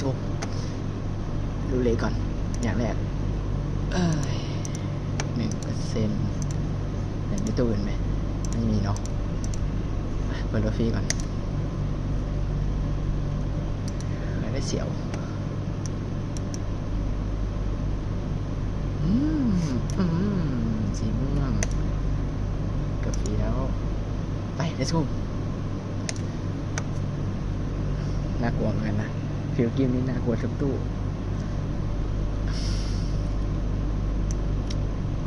สูบดูเลยก่อน อย่างแรกเอ้ยหนึ่งเปอร์เซ็นต์เห็นไม่ตู้อื่นไหมไม่มีเนาะอะเปิดรถฟรีก่อนไม่ได้เสียวอืมอืมสีม่วงเกับฟรีแล้ว ไป let's go น่ากลัวเหมือนกันนะ ฟิลกิมนี่น่ากลัวทุกตู้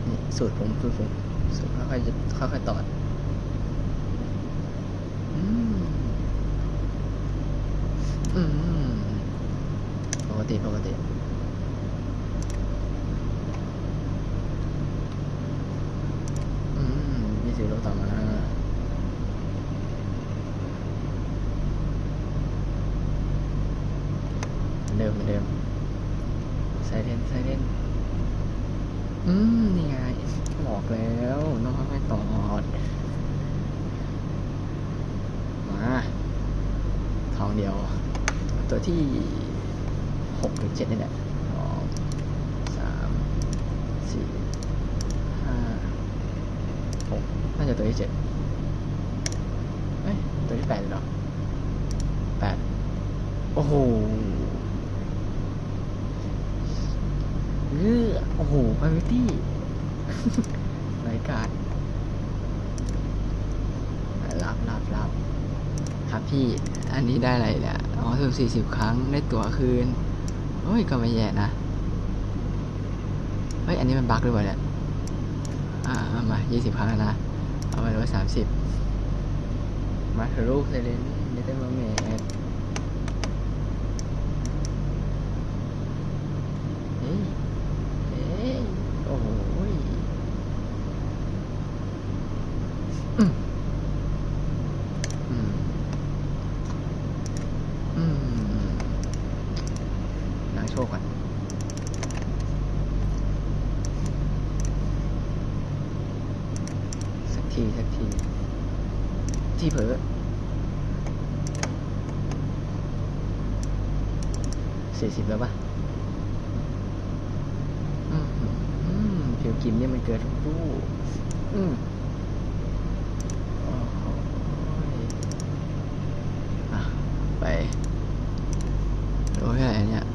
นี่สูตรผมสูตรผมสูตรค่อยๆจะค่อยๆตอดอืมอืมปกติปกติ อืมยี่สิบโลต่อมา เหมือนเดิมเหมือนเดิม ไซเรนไซเรนอืม นี่ไงบอกแล้ว น้องค่อยๆตอด มา ทองเดียว ตัวที่หกหรือเจ็ดนี่แหละสองสามสี่ห้าหกน่าจะตัวที่เจ็ดเอ้ย ตัวที่แปดหรอแปดโอ้โห เออโอ้โหพาริตี้รายการรับรับรับครับพี่ อันนี้ได้อะไรเนี่ยอ๋อถูกสี่สิบครั้งได้ตั๋วคืนเฮ้ย ก็ไม่แย่นะ เฮ้ย อันนี้มันบั๊กหรือเปล่าเนี่ย อ่ามายี่สิบครั้งแล้วนะ เอาไปร้อยสามสิบมาเถอะลูกเซเลนนี่ได้มาเมดเฮ้ย เอ้ยโอ้โหยอืมอืมอืมล้างโชคก่อนสักที สักที ที่เผลอสี่สิบแล้วปะอืมอืมผิวกิมเนี่ยมันเกิดทุกตู้อืมโอ้โหอะ ไปโอ้ยอะไรเนี่ย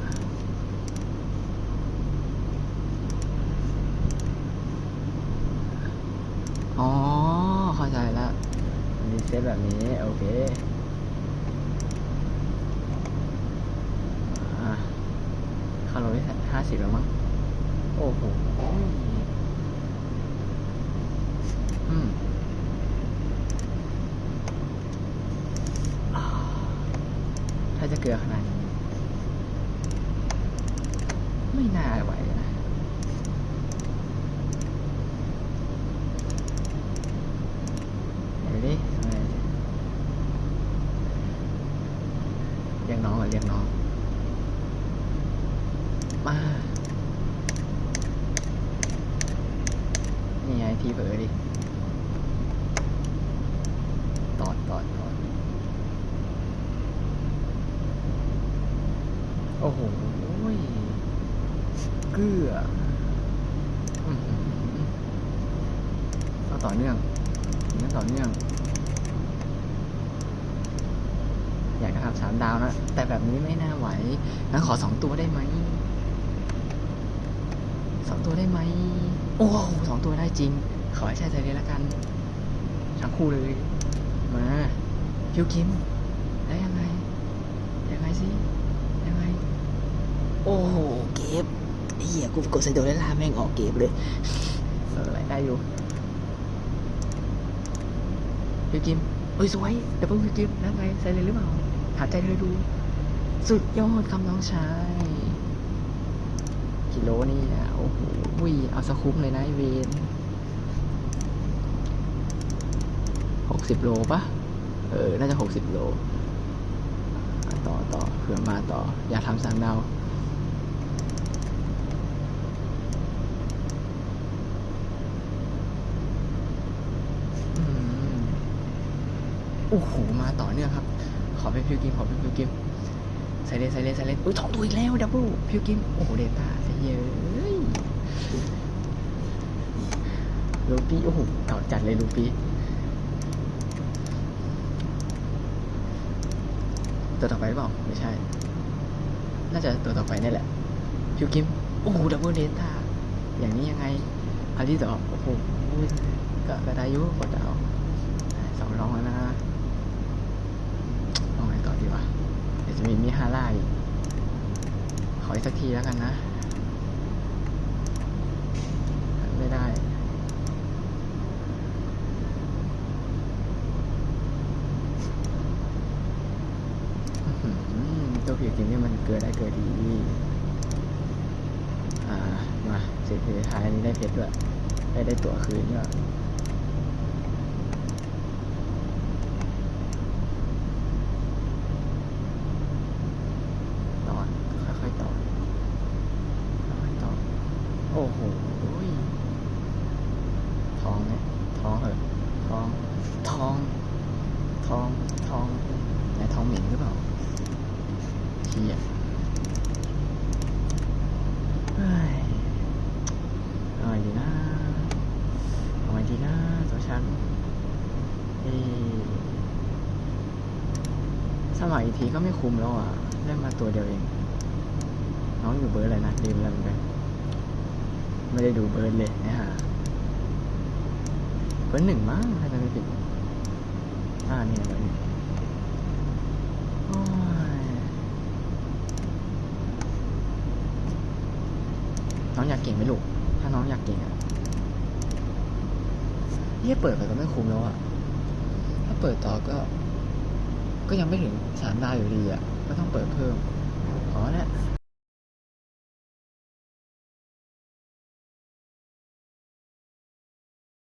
อ๋อ เข้าใจแล้วมี เซตแบบนี้ โอเคอะเข้าโลที่ห้าสิบแล้วมั้ง โอ้โหอืมอถ้าจะเกลือขนาดนี้ ไม่น่าไหวนะ เดี๋ยวดิทำไมเรียกน้องก่อนเรียกน้อง มา นี่ไง ทีเผลอดิตอดตอดตอดโอ้โหเกลืออื้อหือต้องต่อเนื่องต้องต่อเนื่อง อยากจะทำสามดาวนะ แต่แบบนี้ไม่น่าไหวงั้นขอสองตัวได้ไหม สองตัวได้ไหม โอ้โหสองตัวได้จริง ขอให้ใช่ใจเลยละกันทั้งคู่เลย มาพิวคิม ได้ยังไง ยังไงสิ ยังไง โอ้โห เก็บไอ้เหี้ยกูกดไซโดได้ลาแม่งออกเก็บเลยเอออะไรได้อยู่พิวคิมเอ้ยสวยแต่เพิ่งพิวคิมแล้วไงใส่เลยหรือเปล่าถามใจเธอดู สุดยอดคำน้องชาย กิโลนี่นะโอ้โหเอาสะคุ้มเลยนะเวนหกสิบโลปะเออ น่าจะหกสิบโล ต่อต่อเผื่อมาต่อ อยากทำสามดาวอืมโอ้โห มาต่อเนื่องครับ ขอเป็นพิวกิมขอเป็นพิวกิม ไซเลนไซเลนไซเลนอุ้ยทองตัวอีกแล้วดับเบิลพิวกินโอ้โหเดต้าเสียเยอะลูปี้โอ้โหเก่าจัดเลยลูปี้ตัวต่อไปหรือเปล่าไม่ใช่ น่าจะตัวต่อไปนี่แหละพิวกิมโอ้โหดับเบิลเดต้าอย่างนี้ยังไงอาริโตะโอ้โหก็กระดายุกดดาวสองร้องแล้วนะลองไหนต่อดีวะ เดี๋ยวจะมีมิฮาร่าอีกขออีกสักทีแล้วกันนะ ไม่ได้อื้อหือตัวผิวจริงนี่มันเกิดได้เกิดดีอ่า มาเสิทีท้ายนี้ได้เพชรด้วย ได้ได้ตั๋วคืนด้วยต่อค่อยๆต่อค่อยๆต่อ โอ้โหทองเนี่ยทองเหอะทอง ทอง ทอง ทองไหนทองหมิงหรือเปล่าเทียเฮ้ยเอาไงดีนะเอาไงดีนะตัวฉันเอ้สมัยอีกทีก็ไม่คุ้มแล้วอะ ได้มาตัวเดียวเอง น้องอยู่เบิร์ดอะไรนะลืมแล้วเหมือนกัน ไม่ได้ดูเบิร์ดเลยนะฮะเบิร์ดหนึ่งมั้งถ้าจะไม่ผิดอ่าเนี่นะเบิร์ดหนึ่งน้องอยากเก่งไหมลูก ถ้าน้องอยากเก่งอะเยี่ยเปิดไปก็ไม่คุ้มแล้วอะถ้าเปิดต่อก็ ก็ยังไม่ถึงสามดาวอยู่ดีอะก็ต้องเปิดเพิ่ม